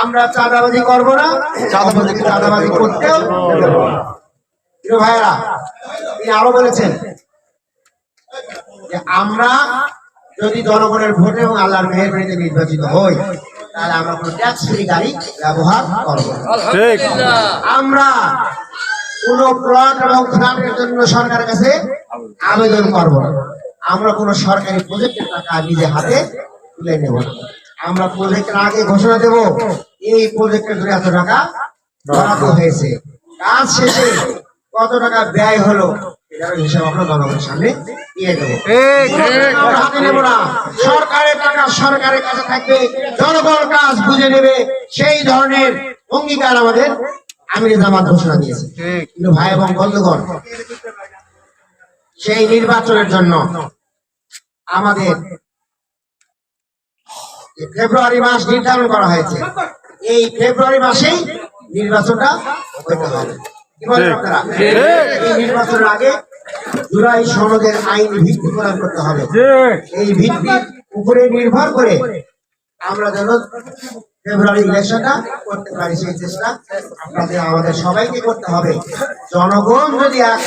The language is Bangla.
আমরা চাঁদাবাজি করব না চাঁদাবাজি চাঁদাবাজি করতেও ভাইয়েরা তিনি আরও বলেছেন আমরা যদি জনগণের ভোটে এবং আল্লাহর মেহরবানিতে নির্বাচিত হই তাহলে আমরা কোনো ট্যাক্স ফ্রি গাড়ি ব্যবহার করব আমরা কোন প্লট এবং ফ্ল্যাটের জন্য সরকারের কাছে আবেদন করব আমরা কোন সরকারি প্রজেক্টের টাকা নিজে হাতে তুলে নেব। আমরা প্রজেক্টের আগে ঘোষণা দেব এই প্রজেক্টের জন্য এত টাকা বরাদ্দ হয়েছে। কাজ শেষে কত টাকা ব্যয় হলো এটার হিসাব আমরা জনগণের সামনে দিয়ে দেবো। হাতে নেব না। সরকারের টাকা সরকারের কাছে থাকবে জনগণ কাজ বুঝে নেবে। সেই ধরনের অঙ্গীকার আমাদের আমির জামাত ঘোষণা দিয়েছে। কিন্তু ভাই এবং বন্ধুগণ সেই নির্বাচনের জন্য আমাদের ফেব্রুয়ারি মাস নির্ধারণ করা হয়েছে। এই ফেব্রুয়ারি মাসেই নির্বাচনটা হতে হবে। কি বলেন আপনারা? এই নির্বাচনের আগে জুলাই সনদের আইন ভিত্তি প্রদান করতে হবে। এই ভিত্তির উপরে নির্ভর করে আমরা যেন ফেব্রুয়ারি ইলেকশনটা করতে পারি সেই চেষ্টা আপনাদের আমাদের সবাইকে করতে হবে। জনগণ যদি এক